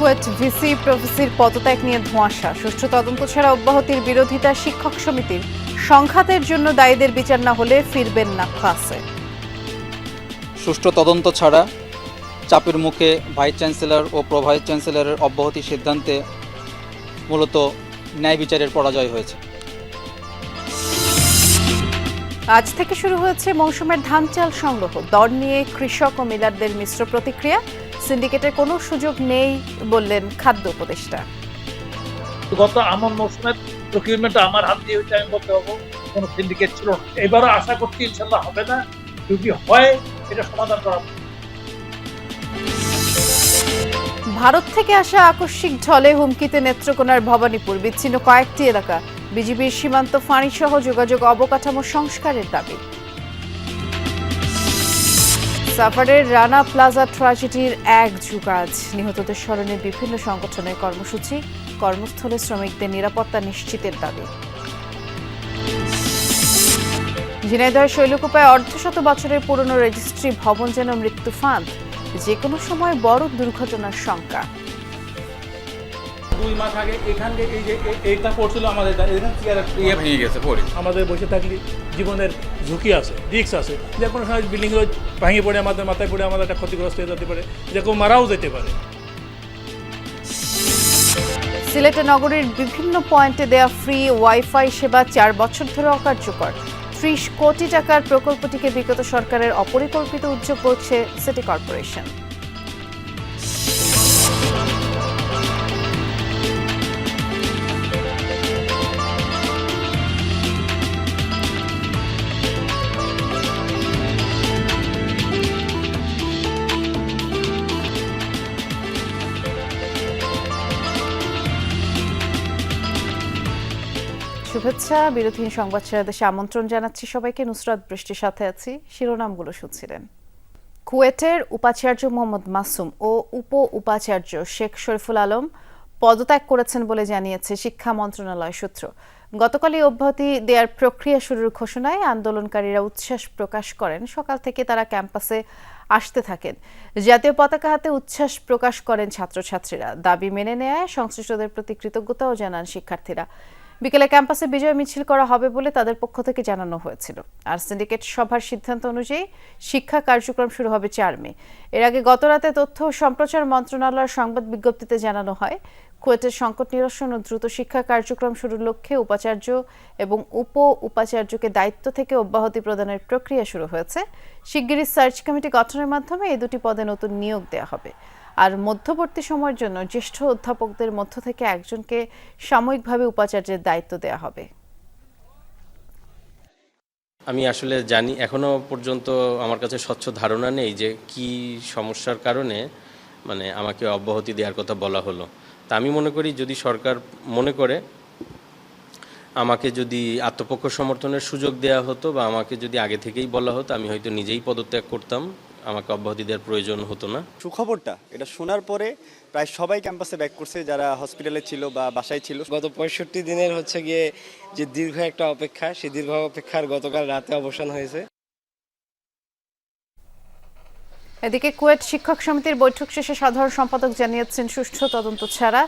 KUET VC প্রফেসির পদত্যাগ নিয়ে ধোঁয়াশা। সুষ্ঠু তদন্ত ছাড়া অব্যাহতির বিরোধিতা শিক্ষক সমিতির। সংঘাতের জন্য দায়ীদের বিচার না হলে ফিরবেন না ক্লাসে। সুষ্ঠু তদন্ত ছাড়া চাপের মুখে ভাইস চ্যান্সেলর ও প্রো ভাইস চ্যান্সেলরের অব্যাহতি সিদ্ধান্তে মূলত ন্যায় বিচারের পরাজয় হয়েছে। আজ থেকে শুরু হয়েছে মৌসুমের ধান চাল সংগ্রহ। দর নিয়ে কৃষক ও মিলারদের মিশ্র প্রতিক্রিয়া। সিন্ডিকেটের কোনো সুযোগ নেই বললেন খাদ্য উপদেষ্টা। গত আমার মৌসুমের প্রকিউরমেন্টটা আমার হাত দিয়ে হচ্ছে আমি বলতে পারব কোনো সিন্ডিকেট ছিল না। এবারও আশা করছি ইনশাল্লাহ হবে না যদি হয় এটা সমাধান করা ভারত থেকে আসা আকস্মিক ঢলে হুমকিতে নেত্রকোনার ভবানীপুর বিচ্ছিন্ন কয়েকটি এলাকা। বিজিবির সীমান্ত ফাঁড়ি সহ যোগাযোগ অবকাঠামো সংস্কারের দাবি। সাফারের রানা প্লাজা ট্র্যাজেডির এক যুগ আজ। নিহতদের স্মরণে বিভিন্ন সংগঠনের কর্মসূচি, কর্মস্থলে শ্রমিকদের নিরাপত্তা নিশ্চিতের দাবি। ঝিনাইদহ শৈলকুপায় অর্ধশত বছরের পুরনো রেজিস্ট্রি ভবন যেন মৃত্যু ফাঁদ যে কোনো সময় বড় দুর্ঘটনার শঙ্কা। দুই মাস আগে এখান থেকে এই যে এইটা পড়ছিল আমাদের এখানে চেয়ার ইয়ে ভেঙে গেছে পড়ে। আমাদের বসে থাকলে জীবনের ঝুঁকি আছে রিক্স আছে। যে কোনো সময় বিল্ডিং ভেঙে পড়ে আমাদের মাথায় পড়ে আমাদের একটা ক্ষতিগ্রস্ত হয়ে যেতে পারে যে কেউ মারাও যেতে পারে। সিলেটে নগরীর বিভিন্ন পয়েন্টে দেয়া ফ্রি ওয়াইফাই সেবা চার বছর ধরে অকার্যকর। ত্রিশ কোটি টাকার প্রকল্পটিকে বিগত সরকারের অপরিকল্পিত উদ্যোগ বলছে সিটি কর্পোরেশন শুভেচ্ছা। বিরোধী সংবাদ ছেড়ে দেশে আমন্ত্রণ জানাচ্ছি সবাইকে। নুসরাত বৃষ্টির সাথে আছি। শিরোনামগুলো শুনছিলেন। কুয়েটের উপাচার্য মোহাম্মদ মাসুম ও উপ উপাচার্য শেখ শরীফুল আলম পদত্যাগ করেছেন বলে জানিয়েছে শিক্ষা মন্ত্রণালয় সূত্র। গতকালই অব্যাহতি দেওয়ার প্রক্রিয়া শুরুর ঘোষণায় আন্দোলনকারীরা উচ্ছ্বাস প্রকাশ করেন। সকাল থেকে তারা ক্যাম্পাসে আসতে থাকেন। জাতীয় পতাকা হাতে উচ্ছ্বাস প্রকাশ করেন ছাত্রছাত্রীরা। দাবি মেনে নেয় সংশ্লিষ্টদের প্রতি কৃতজ্ঞতাও জানান শিক্ষার্থীরা। বিকেলে ক্যাম্পাসে বিজয় মিছিল করা হবে বলে তাদের পক্ষ থেকে জানানো হয়েছিল। আর সিন্ডিকেট সভার সিদ্ধান্ত অনুযায়ী শিক্ষা কার্যক্রম শুরু হবে চার মে। এর আগে গতরাতে তথ্য ও সম্প্রচার মন্ত্রণালয়ের সংবাদ বিজ্ঞপ্তিতে জানানো হয় কুয়েটের সংকট নিরসন ও দ্রুত শিক্ষা কার্যক্রম শুরুর লক্ষ্যে উপাচার্য এবং উপ উপাচার্যকে দায়িত্ব থেকে অব্যাহতি প্রদানের প্রক্রিয়া শুরু হয়েছে। শিগগিরই সার্চ কমিটি গঠনের মাধ্যমে এই দুটি পদে নতুন নিয়োগ দেওয়া হবে। আর মধ্যবর্তী সময়ের জন্য জ্যেষ্ঠ অধ্যাপকদের মধ্য থেকে একজনকে সাময়িকভাবে উপাচার্যের দায়িত্ব দেওয়া হবে। আমি আসলে জানি, এখনও পর্যন্ত আমার কাছে স্বচ্ছ ধারণা নেই যে কি সমস্যার কারণে মানে আমাকে অব্যাহতি দেওয়ার কথা বলা হলো। তা আমি মনে করি যদি সরকার মনে করে, আমাকে যদি আত্মপক্ষ সমর্থনের সুযোগ দেওয়া হতো বা আমাকে যদি আগে থেকেই বলা হতো, আমি হয়তো নিজেই পদত্যাগ করতাম। আমাকে অব্যাহতি দেওয়ার প্রয়োজন হতো না। সুখবরটা এটা শোনার পরে প্রায় সবাই ক্যাম্পাসে ব্যাক করছে যারা হসপিটালে ছিল বা বাসায় ছিল। গত পঁয়ষট্টি দিনের হচ্ছে গিয়ে যে দীর্ঘ একটা অপেক্ষা সেই দীর্ঘ অপেক্ষার গতকাল রাতে অবসান হয়েছে। এদিকে কুয়েট শিক্ষক সমিতির বৈঠক শেষে সাধারণ সম্পাদক জানিয়েছেন সুষ্ঠু তদন্ত ছাড়া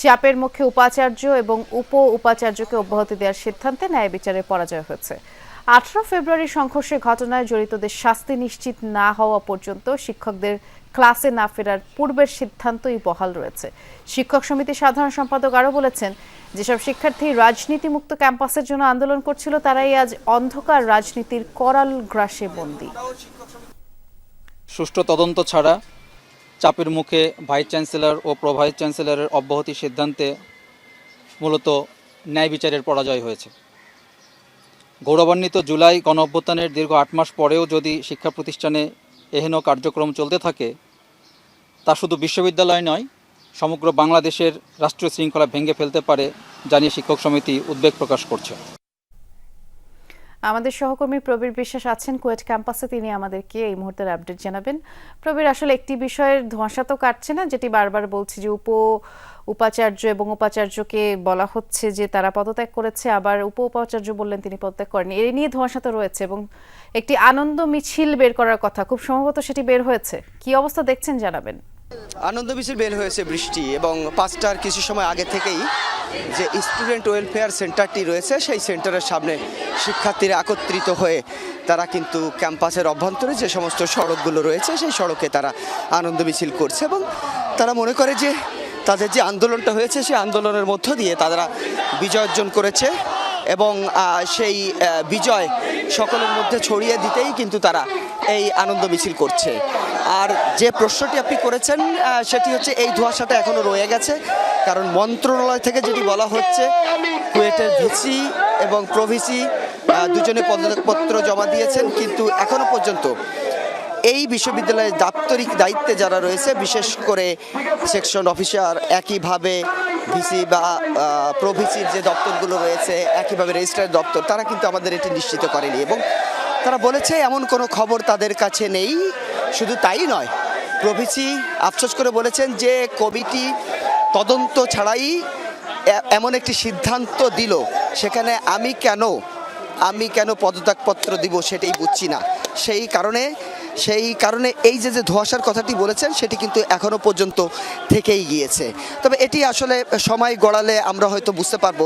চাপের মুখে উপাচার্য এবং উপ উপাচার্যকে অব্যাহতি দেওয়ার সিদ্ধান্তে ন্যায় বিচারে পরাজয় হয়েছে। আঠারো ফেব্রুয়ারি সংঘর্ষের ঘটনায় জড়িতদের শাস্তি নিশ্চিত না হওয়া পর্যন্ত শিক্ষকদের ক্লাসে না ফেরার পূর্বের সিদ্ধান্তই বহাল রয়েছে। শিক্ষক সমিতির সাধারণ সম্পাদক আরও বলেছেন, যেসব শিক্ষার্থী রাজনীতিমুক্ত ক্যাম্পাসের জন্য আন্দোলন করছিল, তারাই আজ অন্ধকার রাজনীতির করাল গ্রাসে বন্দী। সুষ্ঠু তদন্ত ছাড়া চাপের মুখে ভাইস চ্যান্সেলর ও প্রো ভাইস চ্যান্সেলরের অব্যাহতি সিদ্ধান্তে মূলত ন্যায় বিচারের পরাজয় হয়েছে। গৌরবান্বিত জুলাই গণ অভ্যুত্থানের দীর্ঘ আট মাস পরেও যদি শিক্ষা প্রতিষ্ঠানে এহেন কার্যক্রম চলতে থাকে, তা শুধু বিশ্ববিদ্যালয় নয়, সমগ্র বাংলাদেশের রাষ্ট্রীয় শৃঙ্খলা ভেঙে ফেলতে পারে, জানিয়ে শিক্ষক সমিতি উদ্বেগ প্রকাশ করছে। আমাদের সহকর্মী প্রবীর বিশ্বাস আছেন কুয়েট ক্যাম্পাসে। তিনি আমাদেরকে এই মুহূর্তের আপডেট জানাবেন। প্রবীর, আসলে একটি বিষয়ের ধোঁয়াশা তো কাটছে না, যেটি বারবার বলছি যে উপ উপাচার্য এবং উপাচার্যকে বলা হচ্ছে যে তারা পদত্যাগ করেছে, আবার উপ উপাচার্য বললেন তিনি পদত্যাগ করেনি। এই নিয়ে ধোঁয়াশা তো রয়েছে এবং একটি আনন্দ মিছিল বের করার কথা, খুব সম্ভবত সেটি বের হয়েছে। কি অবস্থা দেখছেন জানাবেন। আনন্দ মিছিল বের হয়েছে বৃষ্টি এবং পাঁচটার কিছু সময় আগে থেকেই যে স্টুডেন্ট ওয়েলফেয়ার সেন্টারটি রয়েছে, সেই সেন্টারের সামনে শিক্ষার্থীরা একত্রিত হয়ে তারা কিন্তু ক্যাম্পাসের অভ্যন্তরে যে সমস্ত সড়কগুলো রয়েছে, সেই সড়কে তারা আনন্দ মিছিল করছে এবং তারা মনে করে যে তাদের যে আন্দোলনটা হয়েছে, সেই আন্দোলনের মধ্য দিয়ে তারা বিজয় অর্জন করেছে। এবং সেই বিজয় সকলের মধ্যে ছড়িয়ে দিতেই কিন্তু তারা এই আনন্দ মিছিল করছে। আর যে প্রশ্নটি আপনি করেছেন সেটি হচ্ছে এই ধোঁয়াশাটা এখনও রয়ে গেছে। কারণ মন্ত্রণালয় থেকে যেটি বলা হচ্ছে, কুয়েটের ভিসি এবং প্রভিসি দুজনে পদত্যাগপত্র জমা দিয়েছেন, কিন্তু এখনও পর্যন্ত এই বিশ্ববিদ্যালয়ের দাপ্তরিক দায়িত্বে যারা রয়েছে, বিশেষ করে সেকশন অফিসার একইভাবে ভিসি বা প্রভিসির যে দপ্তরগুলো রয়েছে, একইভাবে রেজিস্ট্রার দপ্তর, তারা কিন্তু আমাদের এটি নিশ্চিত করেনি এবং তারা বলেছে এমন কোনো খবর তাদের কাছে নেই, শুধু তাই নয়। প্রভিসি আফসোস করে বলেছেন যে কমিটি তদন্ত ছাড়াই এমন একটি সিদ্ধান্ত দিল। সেখানে আমি কেন আমি কেন পদত্যাগপত্র দিব সেটাই বুঝছি না। সেই কারণে সেই কারণে এই যে যে ধোঁয়াশার কথাটি বলেছেন, সেটি কিন্তু এখনও পর্যন্ত থেকেই গিয়েছে। তবে এটি আসলে সময় গড়ালে আমরা হয়তো বুঝতে পারব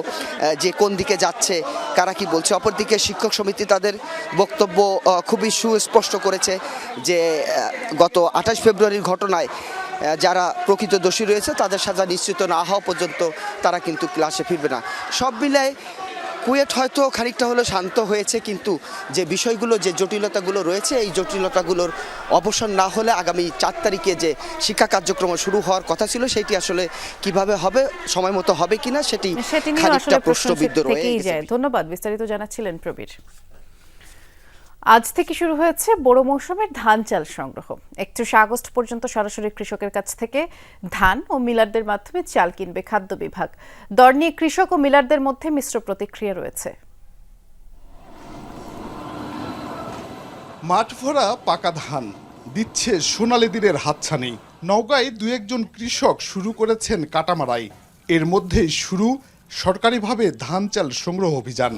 যে কোন দিকে যাচ্ছে, কারা কি বলছে। অপরদিকে শিক্ষক সমিতি তাদের বক্তব্য খুবই সুস্পষ্ট করেছে যে গত আঠাশ ফেব্রুয়ারির ঘটনায় যারা প্রকৃত দোষী রয়েছে, তাদের সাজা নিশ্চিত না হওয়া পর্যন্ত তারা কিন্তু ক্লাসে ফিরবে না। সব মিলায় কুয়েট হয়তো খানিকটা হলো শান্ত হয়েছে কিন্তু যে বিষয়গুলো যে জটিলতাগুলো রয়েছে এই জটিলতাগুলোর অবসান না হলে আগামী চার তারিখে যে শিক্ষা কার্যক্রম শুরু হওয়ার কথা ছিল সেটি আসলে কীভাবে হবে সময় মতো হবে কিনা সেটি খানিকটা প্রশ্ন প্রশ্নবিদ্ধ রয়ে ধন্যবাদ বিস্তারিত জানাচ্ছিলেন প্রবীর। আজ থেকে শুরু হয়েছে বড় মৌসুমের ধান চাল সংগ্রহ। একত্রিশে আগস্ট পর্যন্ত সরাসরি কৃষকের কাছ থেকে ধান ও মিলারদের মাধ্যমে চাল কিনবে খাদ্য বিভাগ। দর নিয়ে কৃষক ও মিলারদের মধ্যে মিশ্র প্রতিক্রিয়া রয়েছে। মাঠ ভরা পাকা ধান দিচ্ছে সোনালি দিনের হাতছানি। নওগাঁয় দু একজন কৃষক শুরু করেছেন কাটামারাই। এর মধ্যেই শুরু সরকারিভাবে ধান চাল সংগ্রহ অভিযান।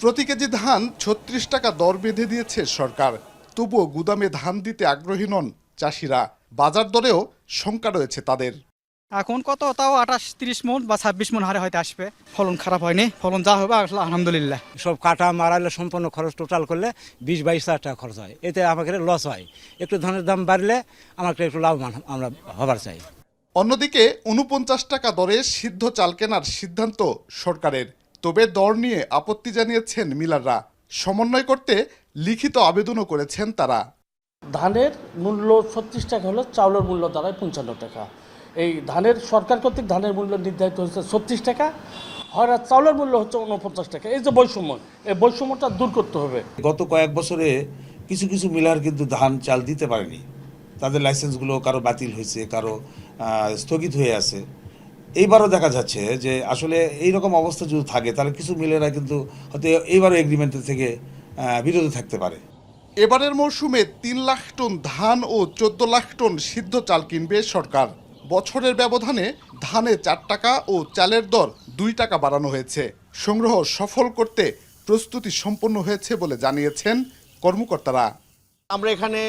প্রতি কেজি ধান ছত্রিশ টাকা দর বেঁধে দিয়েছে সরকার। তবুও গুদামে ধান দিতে আগ্রহী নন চাষিরা। বাজার দরেও শঙ্কা রয়েছে তাদের। এখন কত? তাও আঠাশ তিরিশ মন বা ছাব্বিশ মন হারে হয়তো আসবে। ফলন খারাপ হয়নি। ফলন যা হবে আসলে আলহামদুলিল্লাহ। সব কাটা মারালে সম্পূর্ণ খরচ টোটাল করলে বিশ বাইশ হাজার টাকা খরচ হয়। এতে আমাকে লস হয়। একটু ধানের দাম বাড়লে আমাকে একটু লাভবান আমরা হবার চাই। অন্যদিকে উনপঞ্চাশ টাকা দরে সিদ্ধ চাল কেনার সিদ্ধান্ত সরকারের। তবে দর নিয়ে আপত্তি জানিয়েছেন মিলাররা। সমন্বয় করতে লিখিত আবেদনও করেছেন তারা। ধানের মূল্য ছত্রিশ টাকা হলো চাউলের মূল্য দাঁড়ায় পঞ্চান্ন টাকা। এই ধানের সরকার কর্তৃক ধানের মূল্য নির্ধারিত হচ্ছে ছত্রিশ টাকা হয় চাউলের মূল্য হচ্ছে উনপঞ্চাশ টাকা। এই যে বৈষম্য এই বৈষম্যটা দূর করতে হবে। গত কয়েক বছরে কিছু কিছু মিলার কিন্তু ধান চাল দিতে পারেনি। তাদের লাইসেন্সগুলো কারও বাতিল হয়েছে কারও স্থগিত হয়ে আছে। এইবারও দেখা যাচ্ছে যে আসলে এই রকম অবস্থা যদি থাকে তাহলে কিছু মিলেরা কিন্তু হয়তো এইবারও এগ্রিমেন্টের থেকে বিরত থাকতে পারে। এবারের মৌসুমে তিন লাখ টন ধান ও চোদ্দ লাখ টন সিদ্ধ চাল কিনবে সরকার। বছরের ব্যবধানে ধানে চার টাকা ও চালের দর দুই টাকা বাড়ানো হয়েছে। সংগ্রহ সফল করতে প্রস্তুতি সম্পন্ন হয়েছে বলে জানিয়েছেন কর্মকর্তারা। আমরা এখানে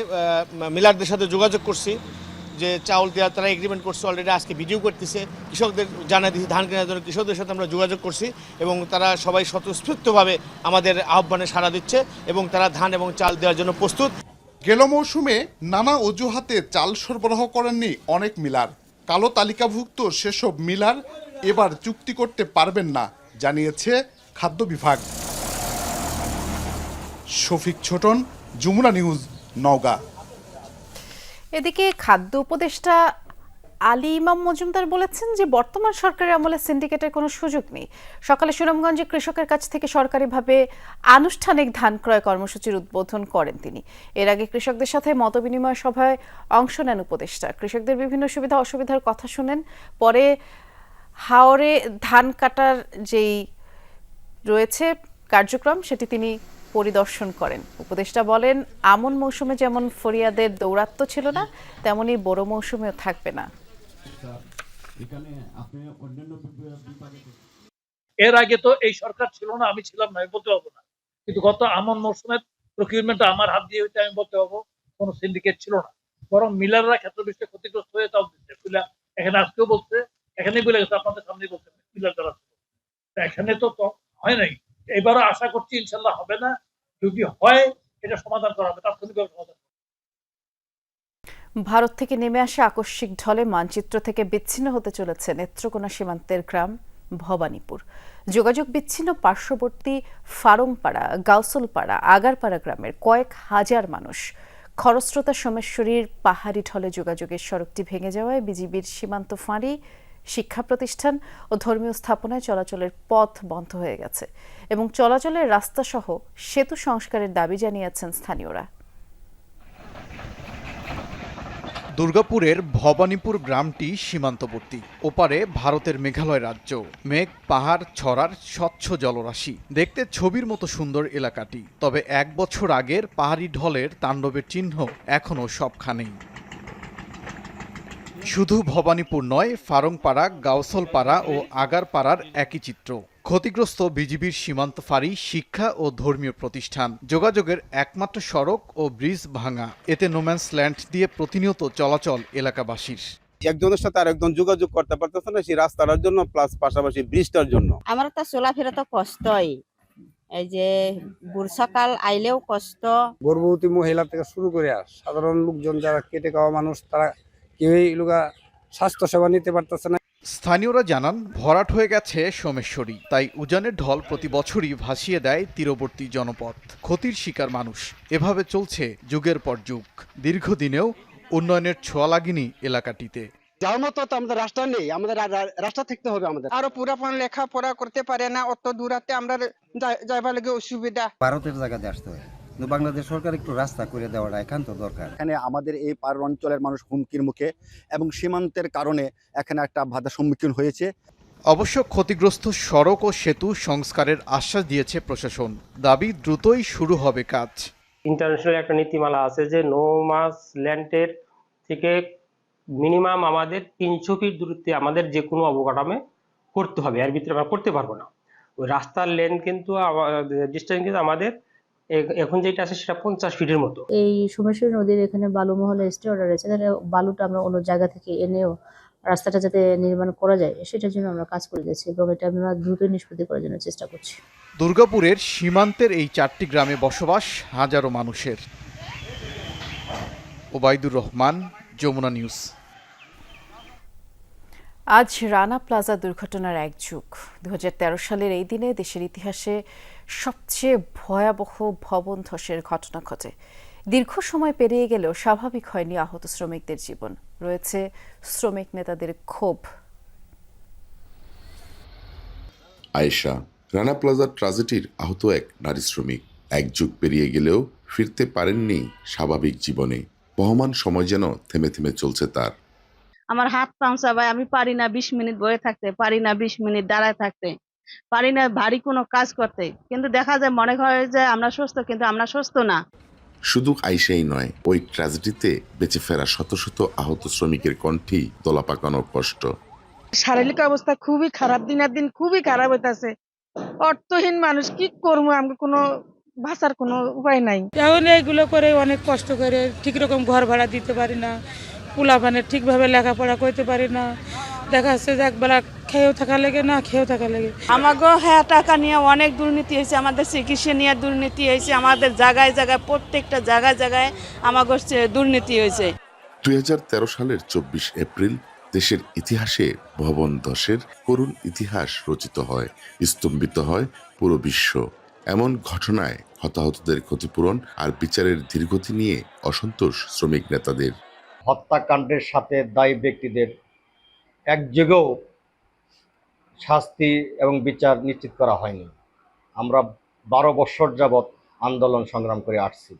মিলারদের সাথে যোগাযোগ করছি। যে চাউল দেওয়ার তারা এগ্রিমেন্ট করছে অলরেডি আজকে ভিডিও করতেছে। কৃষকদের জানা দিয়েছি ধান কেনার জন্য কৃষকদের সাথে আমরা যোগাযোগ করছি এবং তারা সবাই স্বতঃস্ফূর্তভাবে আমাদের আহ্বানে সাড়া দিচ্ছে এবং তারা ধান এবং চাল দেওয়ার জন্য প্রস্তুত। গেল মৌসুমে নানা অজুহাতে চাল সরবরাহ করেননি অনেক মিলার। কালো তালিকাভুক্ত সেসব মিলার এবার চুক্তি করতে পারবেন না, জানিয়েছে খাদ্য বিভাগ। শফিক ছোটন, যমুনা নিউজ, নওগাঁ। এদিকে খাদ্য উপদেষ্টা আলী ইমাম মজুমদার বলেছেন যে বর্তমান সরকারের আমলে সিন্ডিকেটের কোনো সুযোগ নেই। সকালে সুনামগঞ্জে কৃষকের কাছ থেকে সরকারিভাবে আনুষ্ঠানিক ধান ক্রয় কর্মসূচির উদ্বোধন করেন তিনি। এর আগে কৃষকদের সাথে মতবিনিময় সভায় অংশ নেন উপদেষ্টা। কৃষকদের বিভিন্ন সুবিধা অসুবিধার কথা শুনেন। পরে হাওরে ধান কাটার যেই রয়েছে কার্যক্রম, সেটি তিনি পরিদর্শন করেন। উপদেষ্টা বলেন, আমন মৌসুমে যেমন ফরিয়াদের দৌরাত্ম ছিল না, তেমনি বড় মৌসুমেও থাকবে না। এর আগে তো এই সরকার ছিল না, আমি ছিলাম না বলতে পারব না। কিন্তু গত আমন মৌসুমের প্রকিউরমেন্ট আমার হাত দিয়ে হইতে আমি বলতে পারব, কোনো সিন্ডিকেট ছিল না। বরং মিলাররা ক্ষেত্রবিশেষে ক্ষতিগ্রস্ত হয়ে তাও দিচ্ছে। এখানে আজকেও বলছে, এখানেই বলে গেছে, আপনাদের সামনেই বলছে, মিলার। তা এখানে তো হয় নাই। এবারও আশা করছি ইনশাল্লাহ হবে না। যদি হয়, এটা সমাধান করা হবে, তাৎক্ষণিকভাবে সমাধান ভারত থেকে নেমে আসা আকস্মিক ঢলে মানচিত্র থেকে বিচ্ছিন্ন হতে চলেছে নেত্রকোনা সীমান্তের গ্রাম ভবানীপুর। যোগাযোগ বিচ্ছিন্ন পার্শ্ববর্তী ফারংপাড়া, গাউসলপাড়া, আগারপাড়া গ্রামের কয়েক হাজার মানুষ খরস্রোতা সোমেশ্বরীর পাহাড়ি ঢলে যোগাযোগের সড়কটি ভেঙে যাওয়ায় বিজিবির সীমান্ত ফাঁড়ি শিক্ষা প্রতিষ্ঠান ও ধর্মীয় স্থাপনায় চলাচলের পথ বন্ধ হয়ে গেছে এবং চলাচলের রাস্তাসহ সেতু সংস্কারের দাবি জানিয়েছেন স্থানীয়রা। দুর্গাপুরের ভবানীপুর গ্রামটি সীমান্তবর্তী। ওপারে ভারতের মেঘালয় রাজ্য। মেঘ, পাহাড়, ছড়ার স্বচ্ছ জলরাশি। দেখতে ছবির মতো সুন্দর এলাকাটি। তবে এক বছর আগের পাহাড়ি ঢলের তাণ্ডবের চিহ্ন এখনও সবখানেই। শুধু ভবানীপুর নয় ফারংপাড়া গাউসলপাড়া ও আগারপাড়ার একই চিত্র। ক্ষতিগ্রস্ত বিজিবির সীমান্ত ফাঁড়ি শিক্ষা ও ধর্মীয় প্রতিষ্ঠান। যোগাযোগের একমাত্র সড়ক ও ব্রিজ ভাঙা। এতে নোম্যান্স ল্যান্ড দিয়ে প্রতিনিয়ত চলাচল এলাকাবাসীর। একজনের সাথে আরেকজন যোগাযোগ করতে পারতেছে না সেই রাস্তাটার জন্য প্লাস পাশাপাশি ব্রিজটার জন্য। আমার তো চলাফেরা তো কষ্টই। এই যে বর্ষাকাল আইলেও কষ্ট। গর্ভবতী মহিলা থেকে শুরু করে আর সাধারণ লোকজন যারা কেটে খাওয়া মানুষ তারা কেউই এগুলা স্বাস্থ্য সেবা নিতে পারতেছে না। স্থানীয়রা জানান ভরাট হয়ে গেছে সোমেশ্বরী তাই উজানের ঢল প্রতি বছরই ভাসিয়ে দেয় তীরবর্তী জনপদ ক্ষতির শিকার মানুষ এভাবে চলছে যুগের পর যুগ। দীর্ঘদিনেও উন্নয়নের ছোঁয়া লাগেনি এলাকাটিতে। যাওয়ার মতো তো আমাদের রাস্তা নেই আমাদের রাস্তা থাকতে হবে আমাদের। আরও পুরাপন লেখাপড়া করতে পারে না অত দূরাতে আমরা যাই- যাইবার লাগে অসুবিধা। ভারতের জায়গাতে আসতে হয়। কিন্তু বাংলাদেশ সরকার একটু রাস্তা করে দেওয়াটা একান্ত দরকার। এখানে আমাদের এই পার অঞ্চলের মানুষ হুমকির মুখে এবং সীমান্তের কারণে এখানে একটা বাধার সম্মুখীন হয়েছে। অবশ্য ক্ষতিগ্রস্ত সড়ক ও সেতু সংস্কারের আশ্বাস দিয়েছে প্রশাসন। দাবি দ্রুতই শুরু হবে কাজ। ইন্টারন্যাশনাল একটা নীতিমালা আছে যে নো মাস ল্যান্ডের থেকে মিনিমাম আমাদের তিনশো ফিট দূরত্বে আমাদের যে কোনো অবকাঠামে করতে হবে। এর ভিতরে আমরা করতে পারব না। ওই রাস্তার লেন কিন্তু ডিস্টেন্স কিন্তু আমাদের এখন যেটা আছে সেটা পঞ্চাশ ফিটের মতো। এই সোমেশ্বরী নদীর এখানে বালু মহলে স্টে অর্ডার আছে তাহলে বালুটা আমরা অন্য জায়গা থেকে এনেও রাস্তাটা যাতে নির্মাণ করা যায় সেটার জন্য আমরা কাজ করে যাচ্ছি এবং এটা আমরা দ্রুত নিষ্পত্তি করার জন্য চেষ্টা করছি। দুর্গাপুরের সীমান্তের এই চারটি গ্রামে বসবাস হাজারো মানুষের। ওবায়দুর রহমান যমুনা নিউজ। আজ রানা প্লাজা দুর্ঘটনার এক যুগ। দু হাজার তেরো সালের এই দিনে দেশের ইতিহাসে সবচেয়ে ভয়াবহ ভবন ধসের ঘটনা ঘটে। দীর্ঘ সময় পেরিয়ে গেলেও স্বাভাবিক হয়নি আহত শ্রমিকদের জীবন। রয়েছে শ্রমিক নেতাদের ক্ষোভ। আয়েশা রানা প্লাজার ট্রাজেডির আহত এক নারী শ্রমিক। এক যুগ পেরিয়ে গেলেও ফিরতে পারেননি স্বাভাবিক জীবনে। বহমান সময় যেন থেমে থেমে চলছে তার। আমার হাত পাংচা ভাই আমি পারি না বিশ মিনিট বয়ে থাকতে পারি না বিশ মিনিট দাঁড়ায় থাকতে। পারি না ভারী কোনো কাজ করতে। কিন্তু দেখা যায় মনে হয় যে আমরা সুস্থ কিন্তু আমরা সুস্থ না। শুধু আইসাই নয় ওই ট্র্যাজেডিতে বেঁচে ফেরা শত শত আহত শ্রমিকের কণ্ঠেই দলা পাকানো কষ্ট। শারীরিক অবস্থা খুবই খারাপ দিনের দিন খুবই খারাপ হইতাছে। অর্থহীন মানুষ কি করব? আমাকে কোনো ভাষার কোনো উপায় নাই। এখন এইগুলো করে অনেক কষ্ট করে ঠিক রকম ঘর ভাড়া দিতে পারি না পোলাপানের ঠিকভাবে লেখাপড়া করতে পারি না। দেখা যাচ্ছে যে একবেলা খেয়েও থাকা লাগে না খেয়েও থাকা লাগে। আমাকে হ্যাঁ টাকা নিয়ে অনেক দুর্নীতি হয়েছে আমাদের চিকিৎসা নিয়ে দুর্নীতি হয়েছে আমাদের জায়গায় জায়গায় প্রত্যেকটা জায়গায় জায়গায় আমাকে দুর্নীতি হয়েছে। দুই হাজার তেরো সালের চব্বিশ এপ্রিল দেশের ইতিহাসে ভবন ধসের করুণ ইতিহাস রচিত হয় স্তম্ভিত হয় পুরো বিশ্ব। এমন ঘটনায় হতাহতদের ক্ষতিপূরণ আর বিচারের ধীরগতি নিয়ে অসন্তোষ শ্রমিক নেতাদের। হত্যাকাণ্ডের সাথে দায়ী ব্যক্তিদের একযোগেও শাস্তি এবং বিচার নিশ্চিত করা হয়নি। আমরা বারো বছর যাবৎ আন্দোলন সংগ্রাম করে আসছি।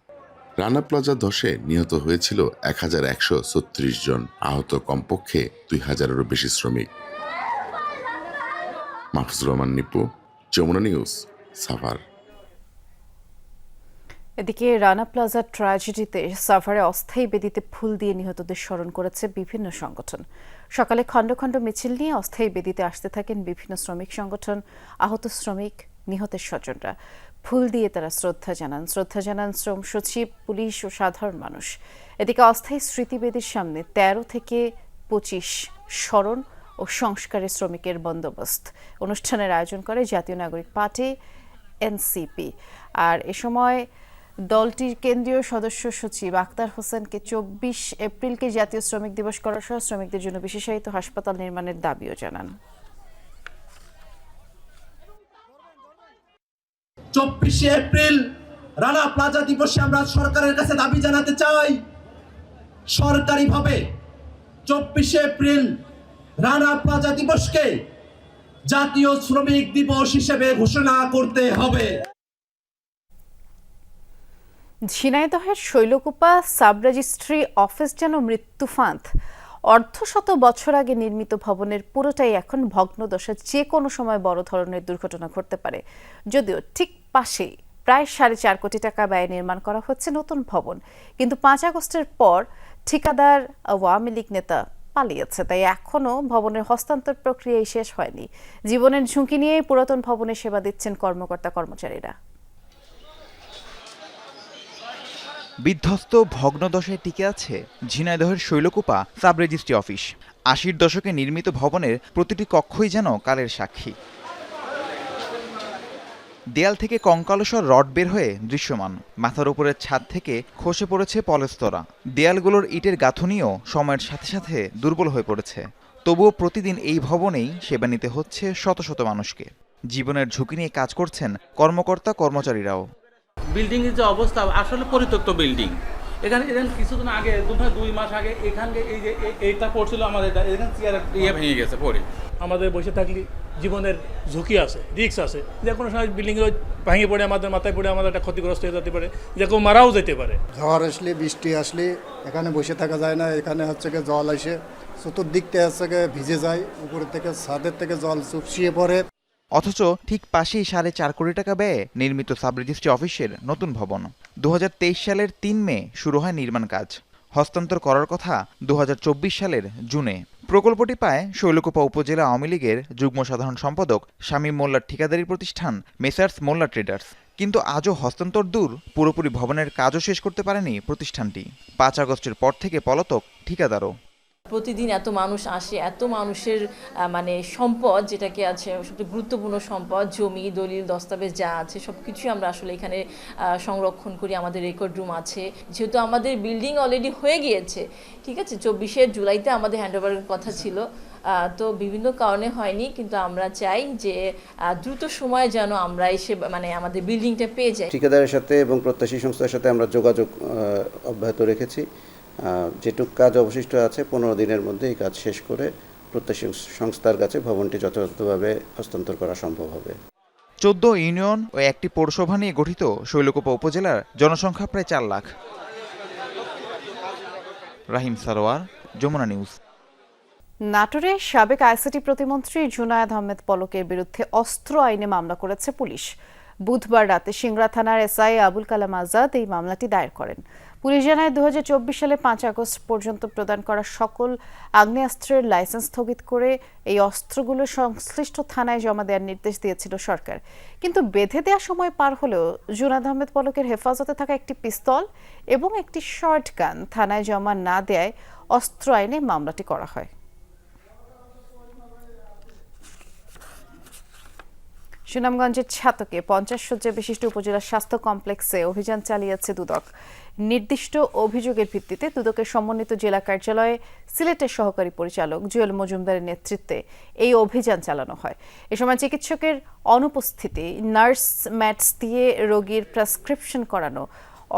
রানা প্লাজা ধসে নিহত হয়েছিল এক হাজার একশো ছত্রিশ জন। আহত কমপক্ষে দুই হাজারেরও বেশি শ্রমিক। মাহফুজুর রহমান, নিপু, যমুনা নিউজ, সাভার। এদিকে রানা প্লাজা ট্র্যাজেডিতে সাভারে অস্থায়ী বেদিতে ফুল দিয়ে নিহতদের স্মরণ করেছে বিভিন্ন সংগঠন। সকালে খণ্ড খণ্ড মিছিল নিয়ে অস্থায়ী বেদিতে আসতে থাকেন বিভিন্ন শ্রমিক সংগঠন, আহত শ্রমিক, নিহতের স্বজনরা। ফুল দিয়ে তারা শ্রদ্ধা জানান। শ্রদ্ধা জানান শ্রম সচিব, পুলিশ ও সাধারণ মানুষ। এদিকে অস্থায়ী স্মৃতিবেদীর সামনে তেরো থেকে পঁচিশ স্মরণ ও সংস্কারের শ্রমিকের বন্দোবস্ত। অনুষ্ঠানের আয়োজন করে জাতীয় নাগরিক পার্টি, এনসিপি। আর এ সময় দলটির কেন্দ্রীয় সদস্য সচিব আক্তার হোসেনকে চব্বিশ এপ্রিলকে জাতীয় শ্রমিক দিবস করা সহ শ্রমিকদের জন্য বিশেষায়িত হাসপাতাল নির্মাণের দাবিও জানান। চব্বিশে এপ্রিল রানা প্লাজা দিবসে আমরা সরকারের কাছে দাবি জানাতে চাই। সরকারিভাবে চব্বিশে এপ্রিল রানা প্লাজা দিবসকে জাতীয় শ্রমিক দিবস হিসেবে ঘোষণা করতে হবে। ঝিনাইদহের শৈলকুপা সাব রেজিস্ট্রি অফিস যেন মৃত্যু ফাঁদ অর্ধশত বছর আগে নির্মিত ভবনের পুরোটাই এখন ভগ্নদশা যে কোনো সময় বড় ধরনের দুর্ঘটনা ঘটতে পারে। যদিও ঠিক পাশেই প্রায় সাড়ে চার কোটি টাকা ব্যয়ে নির্মাণ করা হচ্ছে নতুন ভবন। কিন্তু পাঁচ আগস্টের পর ঠিকাদার আওয়ামী লীগ নেতা পালিয়েছে, তাই এখনও ভবনের হস্তান্তর প্রক্রিয়াই শেষ হয়নি। জীবনের ঝুঁকি নিয়েই পুরাতন ভবনে সেবা দিচ্ছেন কর্মকর্তা কর্মচারীরা বিধ্বস্ত ভগ্নদশায় টিকে আছে ঝিনাইদহের শৈলকুপা সাব রেজিস্ট্রি অফিস। আশির দশকে নির্মিত ভবনের প্রতিটি কক্ষই যেন কালের সাক্ষী। দেয়াল থেকে কঙ্কালসর রড বের হয়ে দৃশ্যমান। মাথার উপরের ছাদ থেকে খসে পড়েছে পলেস্তরা। দেয়ালগুলোর ইটের গাঁথুনিও সময়ের সাথে সাথে দুর্বল হয়ে পড়েছে। তবুও প্রতিদিন এই ভবনেই সেবা নিতে হচ্ছে শত শত মানুষকে। জীবনের ঝুঁকি নিয়ে কাজ করছেন কর্মকর্তা কর্মচারীরাও বিল্ডিং এর যে অবস্থা আসলে পরিত্যক্ত বিল্ডিং এখানে এখানে কিছুদিন আগে দুই দুই মাস আগে এখানে এই যে এইটা পড়ছিল আমাদের এটা, এখানে চেয়ার ইয়ে ভেঙে গেছে পরে আমাদের বসে থাকলে জীবনের ঝুঁকি আছে রিস্ক আছে। যে কোনো সময় বিল্ডিং ভেঙে পড়ে আমাদের মাথায় পড়ে আমাদের একটা ক্ষতিগ্রস্ত হয়ে যেতে পারে যে কেউ মারাও যেতে পারে। ঝড় আসলে বৃষ্টি আসলে এখানে বসে থাকা যায় না এখানে হচ্ছে গিয়ে জল আসে। চতুর্দিক থেকে হচ্ছে গিয়ে ভিজে যায় উপরের থেকে ছাদের থেকে জল চুপসিয়ে পড়ে। অথচ ঠিক পাশেই সাড়ে চার কোটি টাকা ব্যয়ে নির্মিত সাব রেজিস্ট্রি অফিসের নতুন ভবন। দু হাজার তেইশ সালের তিন মে শুরু হয় নির্মাণ কাজ। হস্তান্তর করার কথা দু হাজার চব্বিশ সালের জুনে। প্রকল্পটি পায় শৈলকুপা উপজেলা আওয়ামী লীগের যুগ্ম সাধারণ সম্পাদক শামীম মোল্লার ঠিকাদারি প্রতিষ্ঠান মেসার্স মোল্লা ট্রেডার্স। কিন্তু আজও হস্তান্তর দূর পুরোপুরি ভবনের কাজও শেষ করতে পারেনি প্রতিষ্ঠানটি। পাঁচ আগস্টের পর থেকে পলাতক ঠিকাদারও। প্রতিদিন এত মানুষ আসে, এত মানুষের মানে সম্পদ যেটাকে আছে, সবচেয়ে গুরুত্বপূর্ণ সম্পদ, জমি, দলিল, দস্তাবেজ যা আছে সব কিছুই আমরা আসলে এখানে সংরক্ষণ করি, আমাদের রেকর্ড রুম আছে। যেহেতু আমাদের বিল্ডিং অলরেডি হয়ে গিয়েছে, ঠিক আছে? চব্বিশে জুলাইতে আমাদের হ্যান্ডওভারের কথা ছিল। তো বিভিন্ন কারণে হয়নি, কিন্তু আমরা চাই যে দ্রুত সময়ে যেন আমরা এসে মানে আমাদের বিল্ডিংটা পেয়ে যাই। ঠিকাদারের সাথে এবং প্রত্যাশী সংস্থার সাথে আমরা যোগাযোগ অব্যাহত রেখেছি। যেটুক কাজ অবশিষ্ট আছে পনেরো দিনের মধ্যে এই কাজ শেষ করে প্রত্যাশী সংস্থার কাছে ভবনটি যথাযথভাবে হস্তান্তর করা সম্ভব হবে। চোদ্দ ইউনিয়ন ও একটি পৌরসভা নিয়ে গঠিত শৈলকুপা উপজেলার জনসংখ্যা প্রায় চার লাখ। রাহিম সারোয়ার যমুনা নিউজ। নাটোরে সাবেক আইসিটি প্রতিমন্ত্রী জুনায়েদ আহমেদ পলকের বিরুদ্ধে অস্ত্র আইনে মামলা করেছে পুলিশ। বুধবার রাতে সিংড়া থানার এসআই আবুল কালাম আজাদ এই মামলাটি দায়ের করেন। পুলিশ জানায় দুই হাজার চব্বিশ সালে পাঁচ আগস্ট পর্যন্ত প্রদান করা সকল আগ্নেয়াস্ত্রের লাইসেন্স স্থগিত করে এই অস্ত্রগুলো সংশ্লিষ্ট থানায় জমা দেওয়ার নির্দেশ দিয়েছিল সরকার। কিন্তু বেঁধে দেওয়ার সময় পার হলেও জুনাদ আহমেদ পলকের হেফাজতে থাকা একটি পিস্তল এবং একটি শর্ট গান থানায় জমা না দেয় অস্ত্র আইনে মামলাটি করা হয়। সুনামগঞ্জের ছাতকে পঞ্চাশ শয্যা বিশিষ্ট উপজেলা স্বাস্থ্য কমপ্লেক্সে অভিযান চালিয়েছে দুদক। নির্দিষ্ট অভিযোগের ভিত্তিতে দুদকের সমন্বিত জেলা কার্যালয়ে সিলেটের সহকারী পরিচালক জুয়েল মজুমদারের নেতৃত্বে এই অভিযান চালানো হয়। এ সময় চিকিৎসকের অনুপস্থিতি, নার্স ম্যাটস দিয়ে রোগীর প্রেসক্রিপশন করানো,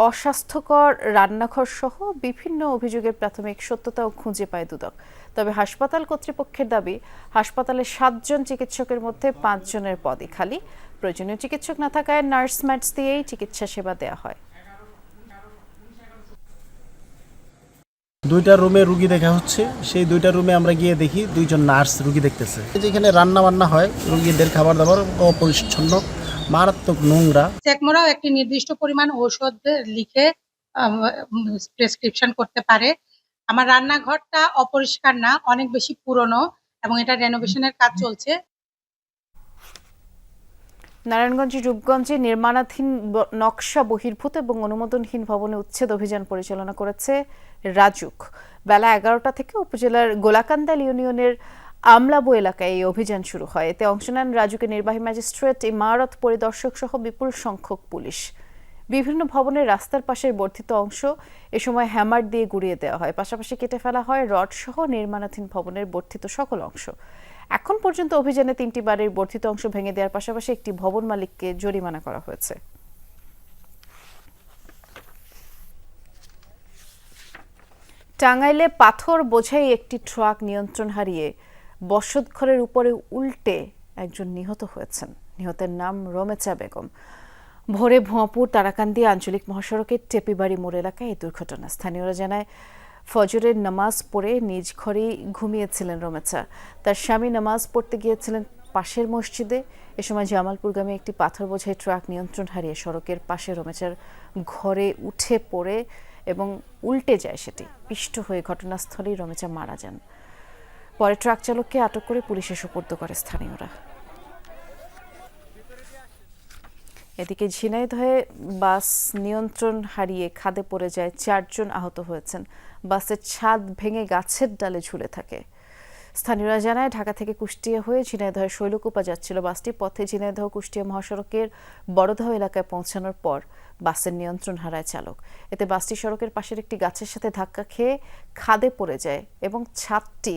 অস্বাস্থ্যকর রান্নাঘর সহ বিভিন্ন অভিযোগের প্রাথমিক সত্যতাও খুঁজে পায় দুদক। তবে হাসপাতাল কর্তৃপক্ষের দাবি, হাসপাতালে সাতজন চিকিৎসকের মধ্যে পাঁচজনের পদই খালি। প্রয়োজনীয় চিকিৎসক না থাকায় নার্স ম্যাটস দিয়েই চিকিৎসা সেবা দেওয়া হয়। দুইটা রুমে রুগী দেখা হচ্ছে। সেই দুইটা রুমে আমরা গিয়ে দেখি দুইজন নার্স রুগী দেখতেছে। যেখানে রান্না বান্না হয়, রুগীদের খাবার দাবার অপরিচ্ছন্ন, মারাত্মক নোংরা। চেকমোরাও একটি নির্দিষ্ট পরিমাণ ঔষধ লিখে প্রেসক্রিপশন করতে পারে। আমার রান্নাঘরটা অপরিষ্কার না, অনেক বেশি পুরনো এবং এটা রেনোভেশনের কাজ চলছে। নারায়ণগঞ্জের রূপগঞ্জে নির্মাণাধীন নকশা বহির্ভূত এবং অনুমোদনহীন ভবনে উচ্ছেদ অভিযান পরিচালনা করেছে রাজুক। বেলা এগারোটা থেকে উপজেলার গোলাকান্দাল ইউনিয়নের আমলাবো এলাকায় এই অভিযান শুরু হয়। এতে অংশ নেন রাজুকের নির্বাহী ম্যাজিস্ট্রেট, ইমারত পরিদর্শক সহ বিপুল সংখ্যক পুলিশ। বিভিন্ন ভবনের রাস্তার পাশের বর্ধিত অংশ এ সময় হ্যামার দিয়ে গুড়িয়ে দেওয়া হয়। পাশাপাশি কেটে ফেলা হয় রড সহ নির্মাণাধীন ভবনের বর্ধিত সকল অংশ। এখন পর্যন্ত অভিযানে তিনটি বাড়ির বর্ধিত অংশ ভেঙে দেওয়ার পাশাপাশি একটি ভবন মালিককে জরিমানা করা হয়েছে। টাঙ্গাইলে পাথর বোঝাই একটি ট্রাক নিয়ন্ত্রণ হারিয়ে বসতঘরের উপরে উল্টে একজন নিহত হয়েছেন। নিহতের নাম রমেচা বেগম। ভোরে ভুয়াপুর তারাকান্দি আঞ্চলিক মহাসড়কের টেপিবাড়ি মোড় এলাকায় এই দুর্ঘটনা। স্থানীয়রা জানায় ফজরের নামাজ পড়ে নিজ ঘরেই ঘুমিয়েছিলেন রমেচা তার স্বামী নামাজ পড়তে গিয়েছিলেন পাশের মসজিদে। এ সময় জামালপুরগামী একটি পাথর বোঝাই ট্রাক নিয়ন্ত্রণ হারিয়ে সড়কের পাশে রমেচার ঘরে উঠে পড়ে এবং উল্টে যায় সেটি। পিষ্ট হয়ে ঘটনাস্থলেই রমেচা মারা যান। পরে ট্রাক চালককে আটক করে পুলিশে সোপর্দ করে স্থানীয়রা। এদিকে ঝিনাইদহে বাস নিয়ন্ত্রণ হারিয়ে খাদে পড়ে যায় চারজন আহত হয়েছেন। বাসের ছাদ ভেঙে গাছের ডালে ঝুলে থাকে। স্থানীয়রা জানায়, ঢাকা থেকে কুষ্টিয়া হয়ে ঝিনাইদহের শৈলকুপা যাচ্ছিল বাসটি। পথে ঝিনাইদহ কুষ্টিয়া মহাসড়কের বড়দহ এলাকায় পৌঁছানোর পর বাসের নিয়ন্ত্রণ হারায় চালক। এতে বাসটি সড়কের পাশের একটি গাছের সাথে ধাক্কা খেয়ে খাদে পড়ে যায় এবং ছাদটি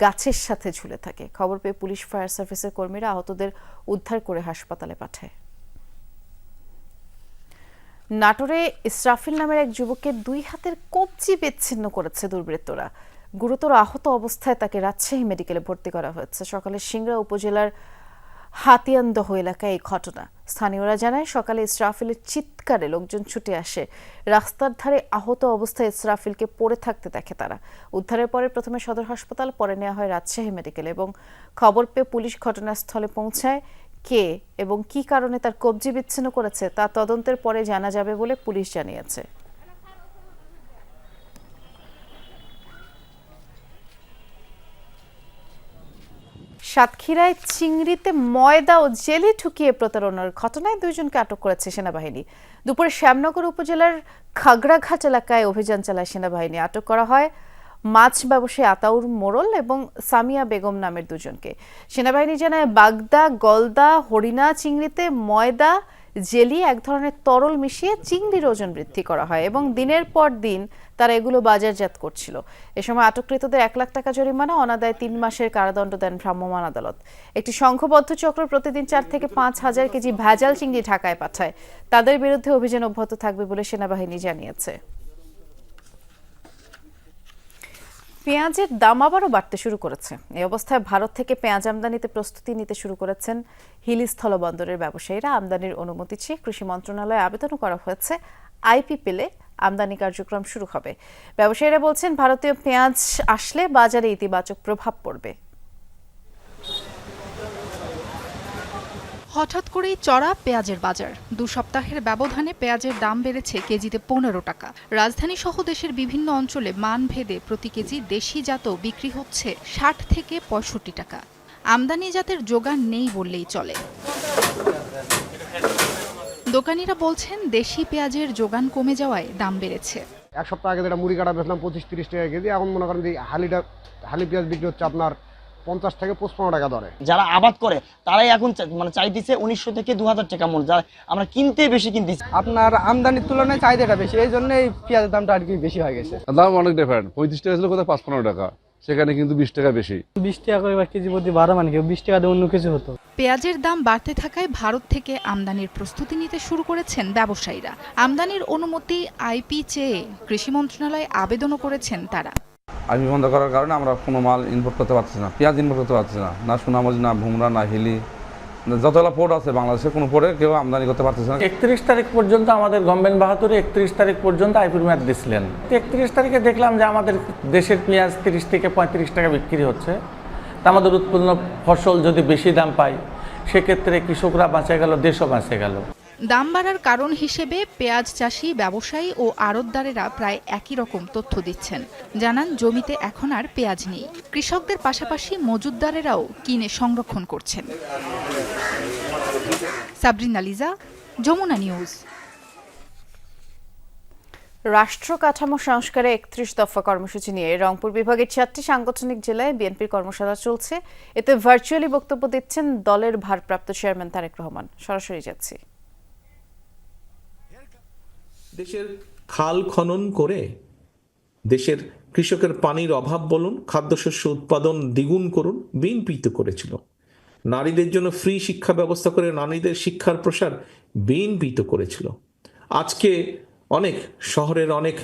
গাছের সাথে ঝুলে থাকে। খবর পেয়ে পুলিশ ফায়ার সার্ভিসের কর্মীরা আহতদের উদ্ধার করে হাসপাতালে পাঠায়। নাটোরে ইসরাফিল নামের এক যুবকের দুই হাতের কবজি বিচ্ছিন্ন করেছে দুর্বৃত্তরা। গুরুতর আহত অবস্থায় তাকে রাজশাহী মেডিকেলে ভর্তি করা হয়েছে। সকালে সিংড়া উপজেলার হাতিয়ানদহ এলাকায় এই ঘটনা। স্থানীয়রা জানায়, সকালে ইসরাফিলের চিৎকারে লোকজন ছুটে আসে। রাস্তার ধারে আহত অবস্থায় ইসরাফিলকে পড়ে থাকতে দেখে তারা। উদ্ধারের পরে প্রথমে সদর হাসপাতাল, পরে নেওয়া হয় রাজশাহী মেডিকেলে এবং খবর পেয়ে পুলিশ ঘটনাস্থলে পৌঁছায়। কে এবং কি কারণে তার কবজি বিচ্ছিন্ন করেছে তা তদন্তের পরে জানা যাবে বলে পুলিশ জানিয়েছে। সাতক্ষীরায় চিংড়িতে ময়দা ও জেলি ঠুকিয়ে প্রতারণার ঘটনায় দুইজনকে আটক করেছে সেনাবাহিনী। দুপুরে শ্যামনগর উপজেলার খাগড়াঘাট এলাকায় অভিযান চালায় সেনাবাহিনী। আটক করা হয় মাছ ব্যবসায়ী আতাউর মোড়ল এবং সামিয়া বেগম নামের দুজনকে। সেনাবাহিনী জানায়, বাগদা, গলদা, হরিণা, চিংড়িতে ময়দা, জেলি এক ধরনের তরল মিশিয়ে চিংড়ির ওজন বৃদ্ধি করা হয় এবং দিনের পর দিন তারা এগুলো বাজারজাত করছিল। এ সময় আটককৃতদের এক লাখ টাকা জরিমানা, অনাদায় তিন মাসের কারাদণ্ড দেন ভ্রাম্যমাণ আদালত। একটি সংঘবদ্ধ চক্র প্রতিদিন চার থেকে পাঁচ হাজার কেজি ভেজাল চিংড়ি ঢাকায় পাঠায়। তাদের বিরুদ্ধে অভিযান অব্যাহত থাকবে বলে সেনাবাহিনী জানিয়েছে। পেঁয়াজের দাম আবারও বাড়তে শুরু করেছে। এই অবস্থায় ভারত থেকে পেঁয়াজ আমদানিতে প্রস্তুতি নিতে শুরু করেছেন হিলি স্থলবন্দরের ব্যবসায়ীরা। আমদানির অনুমতি চেয়ে কৃষি মন্ত্রণালয়ে আবেদনও করা হয়েছে। আইপি পেলে আমদানি কার্যক্রম শুরু হবে। ব্যবসায়ীরা বলছেন, ভারতীয় পেঁয়াজ আসলে বাজারে ইতিবাচক প্রভাব পড়বে। হঠাৎ করেই চড়া পেঁয়াজের বাজার। দু সপ্তাহের ব্যবধানে পেঁয়াজের দাম বেড়েছে কেজিতে পনেরো টাকা। রাজধানী সহ দেশের বিভিন্ন অঞ্চলে মান ভেদে প্রতি কেজি দেশি জাত বিক্রি হচ্ছে ষাট থেকে পঁয়ষট্টি টাকা। আমদানি জাতের যোগান নেই বললেই চলে। দোকানিরা বলছেন, দেশি পেঁয়াজের যোগান কমে যাওয়ায় দাম বেড়েছে। এক সপ্তাহ আগে যেটা মুড়ি কাটা বেচলাম পঁচিশ তিরিশ টাকা কেজি, এখন মনে করেন যে হালিটা হালি পেঁয়াজ বিক্রি হচ্ছে আপনার পঞ্চাশ থেকে পঁচপান্ন টাকা দরে। যারা আবাদ করে তারাই এখন মানে চাইতেছে উনিশশো থেকে দু হাজার টাকা মন যারা আমরা কিনতে বেশি কিনতেছি। আপনার আমদানির তুলনায় চাহিদাটা বেশি এই জন্যই পেঁয়াজের দামটা আর কি বেশি হয়ে গেছে। দাম অনেক ডিফারেন্ট পঁয়ত্রিশ টাকা ছিল কোথায়? পাঁচ পনেরো টাকা। সেখানে কিন্তু বিশ টাকা বেশি। বিশ টাকা করে বা কেজি প্রতি বারো মানে কি বিশ টাকা দিয়ে অন্য কিছু হতো। পেঁয়াজের দাম বাড়তে থাকায় ভারত থেকে আমদানির প্রস্তুতি নিতে শুরু করেছেন ব্যবসায়ীরা। আমদানির অনুমতি আইপি চেয়ে কৃষি মন্ত্রণালয়ে আবেদনও করেছেন তারা। আমি বন্ধ করার কারণে আমরা কোনো মাল ইম্পোর্ট করতে পারছি না, পেঁয়াজ ইম্পোর্ট করতে পারছি না না সোনামজি, না ভুমরা, না হিলি যতগুলো পোর্ট আছে বাংলাদেশে, কোনো পোর্টে কেউ আমদানি করতে পারতেছে না। একত্রিশ তারিখ পর্যন্ত আমাদের গভর্নমেন্ট বাহাদুরে, একত্রিশ তারিখ পর্যন্ত আইপুর ম্যাচ দিছিলেন। একত্রিশ তারিখে দেখলাম যে আমাদের দেশের পেঁয়াজ তিরিশ থেকে পঁয়ত্রিশ টাকা বিক্রি হচ্ছে। তা আমাদের উৎপন্ন ফসল যদি বেশি দাম পাই সেক্ষেত্রে কৃষকরা বাঁচে গেল, দেশও বাঁচে গেল। দাম বাড়ার কারণ হিসেবে পেঁয়াজ চাষি, ব্যবসায়ী ও আড়তদারেরা প্রায় একই রকম তথ্য দিচ্ছেন। জানান, জমিতে এখন আর পেঁয়াজ নেই। কৃষকদের পাশাপাশি মজুতদারেরাও কিনে সংরক্ষণ করছেন। যমুনা নিউজ। রাষ্ট্র কাঠামো সংস্কারে একত্রিশ দফা কর্মসূচি নিয়ে রংপুর বিভাগের চারটি সাংগঠনিক জেলায় বিএনপির কর্মশালা চলছে। এতে ভার্চুয়ালি বক্তব্য দিচ্ছেন দলের ভারপ্রাপ্ত চেয়ারম্যান তারেক রহমান। সরাসরি যাচ্ছি। দেশের খাল খনন করে দেশের কৃষকের পানির অভাব বলুন, খাদ্যশস্য উৎপাদন দ্বিগুণ করুন বিএনপি করেছিল। নারীদের জন্য ফ্রি শিক্ষা ব্যবস্থা করে নারীদের শিক্ষার প্রসার বিএনপি করেছিল। আজকে অনেক শহরের অনেক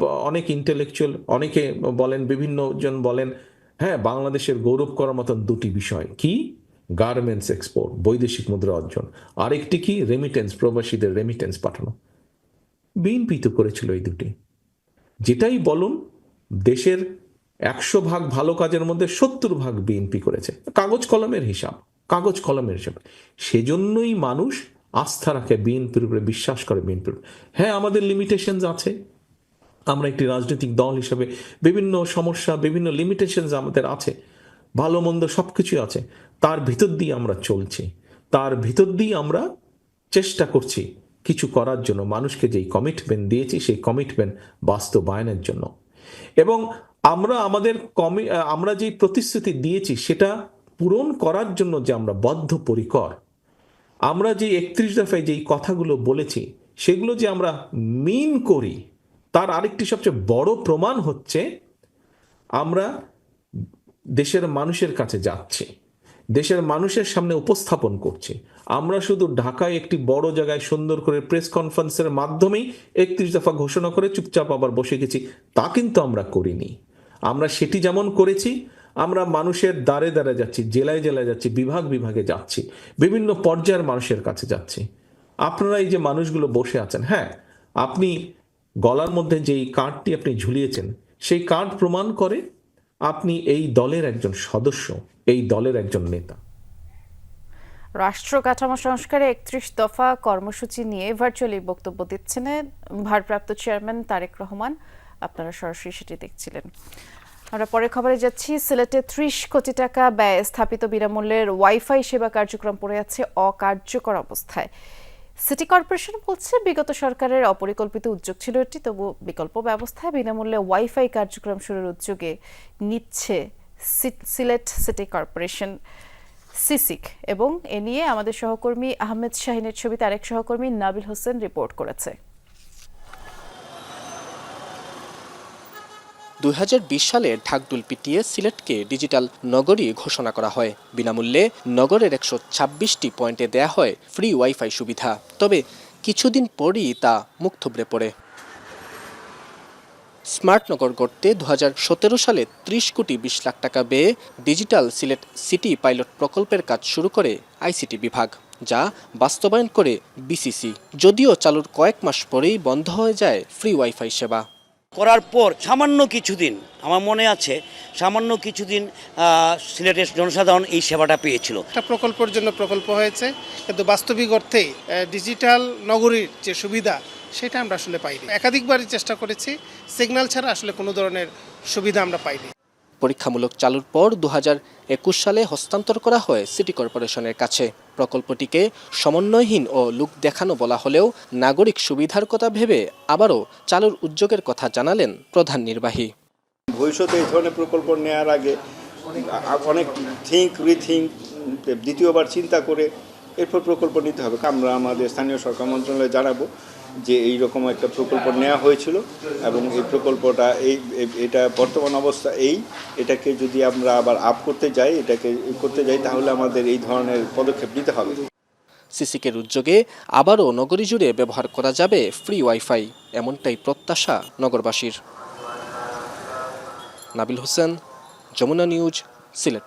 অনেক ইন্টেলেকচুয়াল অনেকে বলেন, বিভিন্ন জন বলেন হ্যাঁ বাংলাদেশের গৌরব করার মতন দুটি বিষয়। কি? গার্মেন্টস এক্সপোর্ট বৈদেশিক মুদ্রা অর্জন। আরেকটি কি? রেমিটেন্স প্রবাসীদের রেমিটেন্স পাঠানো। বিএনপি তো করেছিল এই দুটি। যেটাই বলুন, দেশের একশো ভাগ ভালো কাজের মধ্যে সত্তর ভাগ বিএনপি করেছে। কাগজ কলমের হিসাব, কাগজ কলমের হিসাব। সেজন্যই মানুষ আস্থা রাখে বিএনপির উপরে, বিশ্বাস করে বিএনপির। হ্যাঁ আমাদের লিমিটেশনস আছে। আমরা একটি রাজনৈতিক দল হিসেবে বিভিন্ন সমস্যা, বিভিন্ন লিমিটেশনস আমাদের আছে। ভালো, মন্দ সব কিছুই আছে। তার ভিতর দিয়ে আমরা চলছি। তার ভিতর দিয়ে আমরা চেষ্টা করছি কিছু করার জন্য, মানুষকে যেই কমিটমেন্ট দিয়েছি, সেই কমিটমেন্ট বাস্তবায়নের জন্য। এবং আমরা আমাদের কমি আমরা যেই প্রতিশ্রুতি দিয়েছি, সেটা পূরণ করার জন্য যে আমরা বদ্ধপরিকর, আমরা যে একত্রিশ দফায় যেই কথাগুলো বলেছি, সেগুলো যে আমরা মিন করি, তার আরেকটি সবচেয়ে বড় প্রমাণ হচ্ছে, আমরা দেশের মানুষের কাছে যাচ্ছি। দেশের মানুষের সামনে উপস্থাপন করছি। আমরা শুধু ঢাকায় একটি বড় জায়গায় সুন্দর করে প্রেস কনফারেন্সের মাধ্যমেই একত্রিশ দফা ঘোষণা করে চুপচাপ আবার বসে গেছি, তা কিন্তু আমরা করিনি। আমরা সেটি যেমন করেছি, আমরা মানুষের দ্বারে দ্বারে যাচ্ছি, জেলায় জেলায় যাচ্ছি, বিভাগ বিভাগে যাচ্ছি, বিভিন্ন পর্যায়ের মানুষের কাছে যাচ্ছি। আপনারা এই যে মানুষগুলো বসে আছেন হ্যাঁ আপনি গলার মধ্যে যেই কার্ডটি আপনি ঝুলিয়েছেন, সেই কার্ড প্রমাণ করে আপনি এই দলের একজন সদস্য, এই দলের একজন নেতা। রাষ্ট্র কাঠামো সংস্কারে একত্রিশ দফা কর্মসূচি নিয়ে ভার্চুয়ালি বক্তব্য দিচ্ছেন ভারপ্রাপ্ত চেয়ারম্যান তারেক রহমান। আপনারা সরাসরি সেটি দেখছিলেন। আমরা পরের খবরে যাচ্ছি, সিলেটে ত্রিশ কোটি টাকা ব্যয়ে স্থাপিত বিনামূল্যের ওয়াইফাই সেবা কার্যক্রম পড়ে আছে অকার্যকর অবস্থায়। সিটি কর্পোরেশন বলছে বিগত সরকারের অপরিকল্পিত উদ্যোগ ছিল এটি তবু বিকল্প ব্যবস্থায় বিনামূল্যে ওয়াইফাই কার্যক্রম শুরুর উদ্যোগে নিচ্ছে সিলেট সিটি কর্পোরেশন, সিসিক, এবং এ নিয়ে আমাদের সহকর্মী আহমেদ শাহিনের ছবিতে আরেক সহকর্মী নাবিল হোসেন রিপোর্ট করেছে। দু হাজার বিশ সালে ঢাকডুল পিটিয়ে সিলেটকে ডিজিটাল নগরী ঘোষণা করা হয়। বিনামূল্যে নগরের একশো ছাব্বিশটি পয়েন্টে দেয়া হয় ফ্রি ওয়াইফাই সুবিধা। তবে কিছুদিন পরই তা মুখ থুবড়ে পড়ে। স্মার্ট নগর গড়তে দু হাজার সতেরো সালে ত্রিশ কোটি বিশ লাখ টাকা ব্যয়ে ডিজিটাল সিলেট সিটি পাইলট প্রকল্পের কাজ শুরু করে আইসিটি বিভাগ, যা বাস্তবায়ন করে বিসিসি। যদিও চালুর কয়েক মাস পরেই বন্ধ হয়ে যায় ফ্রি ওয়াইফাই সেবা। করার পর সামান্য কিছুদিন, আমার মনে আছে, সামান্য কিছুদিন সিলেটের জনসাধারণ এই সেবাটা পেয়েছিল। একটা প্রকল্পের জন্য প্রকল্প হয়েছে, কিন্তু বাস্তবিক অর্থে ডিজিটাল নগরীর যে সুবিধা, সেটা আমরা আসলে পাইনি। একাধিকবারই চেষ্টা করেছি সিগন্যাল ছাড়া আসলে কোনো ধরনের সুবিধা আমরা পাইনি। পরীক্ষামূলক চালুর পর দু একুশ সালে হস্তান্তর করা হয় সিটি কর্পোরেশনের কাছে। প্রকল্পটিকে সমন্বয়হীন ও লুক দেখানো বলা হলেও নাগরিক সুবিধার কথা ভেবে আবারও চালুর উদ্যোগের কথা জানালেন প্রধান নির্বাহী। ভবিষ্যতে এই ধরনের প্রকল্প নেওয়ার আগে অনেক থিঙ্ক রিথিঙ্ক দ্বিতীয়বার চিন্তা করে এরপর প্রকল্প নিতে হবে। আমরা আমাদের স্থানীয় সরকার মন্ত্রণালয়ে জানাব। যে এই রকম একটা প্রকল্প নেওয়া হয়েছিল এবং এই প্রকল্পটা এই এটা বর্তমান অবস্থা এই, এটাকে যদি আমরা আবার আপ করতে যাই, এটাকে করতে যাই, তাহলে আমাদের এই ধরনের পদক্ষেপ নিতে হবে। সিসিকের উদ্যোগে আবারও নগরী জুড়ে ব্যবহার করা যাবে ফ্রি ওয়াইফাই এমনটাই প্রত্যাশা নগরবাসীর। নাবিল হোসেন, যমুনা নিউজ, সিলেট।